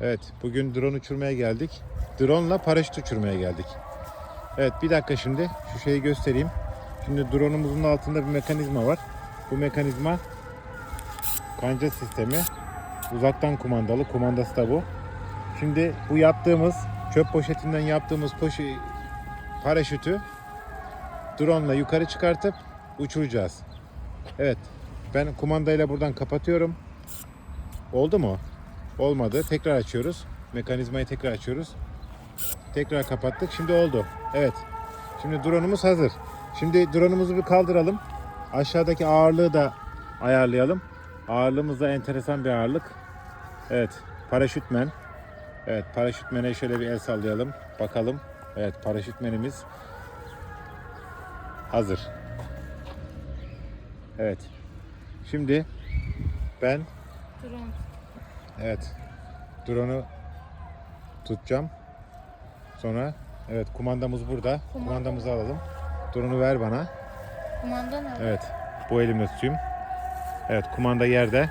Evet, bugün drone uçurmaya geldik. Drone ile paraşüt uçurmaya geldik. Evet, bir dakika şimdi şu şeyi göstereyim. Şimdi drone'umuzun altında bir mekanizma var. Bu mekanizma kanca sistemi. Uzaktan kumandalı, kumandası da bu. Şimdi bu yaptığımız çöp poşetinden yaptığımız poşi, paraşütü drone ile yukarı çıkartıp uçuracağız. Evet, ben kumandayla buradan kapatıyorum. Oldu mu? Olmadı. Tekrar açıyoruz. Mekanizmayı tekrar açıyoruz. Tekrar kapattık. Şimdi oldu. Evet. Şimdi drone'umuz hazır. Şimdi drone'umuzu bir kaldıralım. Aşağıdaki ağırlığı da ayarlayalım. Ağırlığımız da enteresan bir ağırlık. Evet. Paraşütmen. Evet. Paraşütmene şöyle bir el sallayalım. Bakalım. Evet. Paraşütmenimiz hazır. Evet. Şimdi ben Drone. Evet. Drone'u tutacağım. Sonra evet kumandamız burada. Kumanda. Kumandamızı alalım. Drone'u ver bana. Kumanda nerede? Evet. Bu elimle tutayım. Evet kumanda yerde.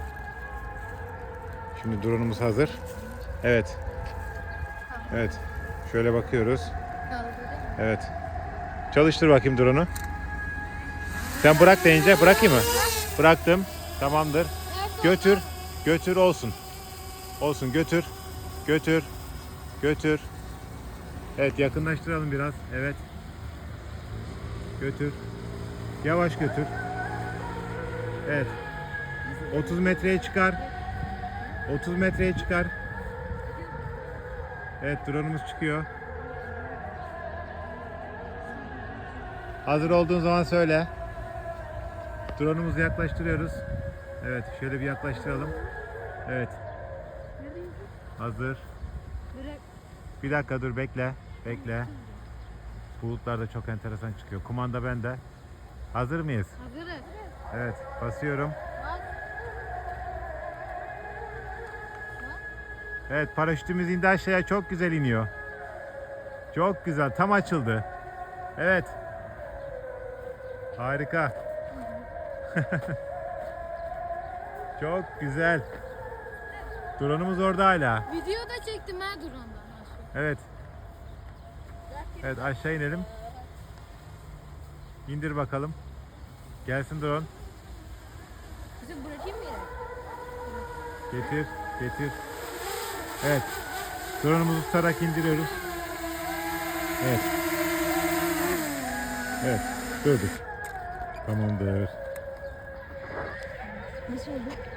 Şimdi drone'umuz hazır. Evet. Evet. Şöyle bakıyoruz. Evet. Çalıştır bakayım drone'u. Sen bırak deyince bırakayım mı? Bıraktım. Tamamdır. Götür. Götür olsun. Olsun götür. Götür. Götür. Evet yakınlaştıralım biraz. Evet. Götür. Yavaş götür. Evet. 30 metreye çıkar. 30 metreye çıkar. Evet drone'umuz çıkıyor. Hazır olduğun zaman söyle. Drone'umuzu yaklaştırıyoruz. Evet, şöyle bir yaklaştıralım. Evet. Hazır. Bırak. Bir dakika dur bekle. Bekle. Bulutlar da çok enteresan çıkıyor. Kumanda bende. Hazır mıyız? Hazırız. Evet, basıyorum. Evet, paraşütümüz indi aşağıya. Çok güzel iniyor. Çok güzel. Tam açıldı. Evet. Harika. çok güzel. Drone'umuz orada hala. Video da çektim ha drone'dan. Evet. Evet aşağı inelim. İndir bakalım. Gelsin drone. Kızım bırakayım mı yere? Getir, getir. Evet. Drone'umuzu tutarak indiriyoruz. Evet. Evet. Durduk. Tamamdır. Nasıl oldu?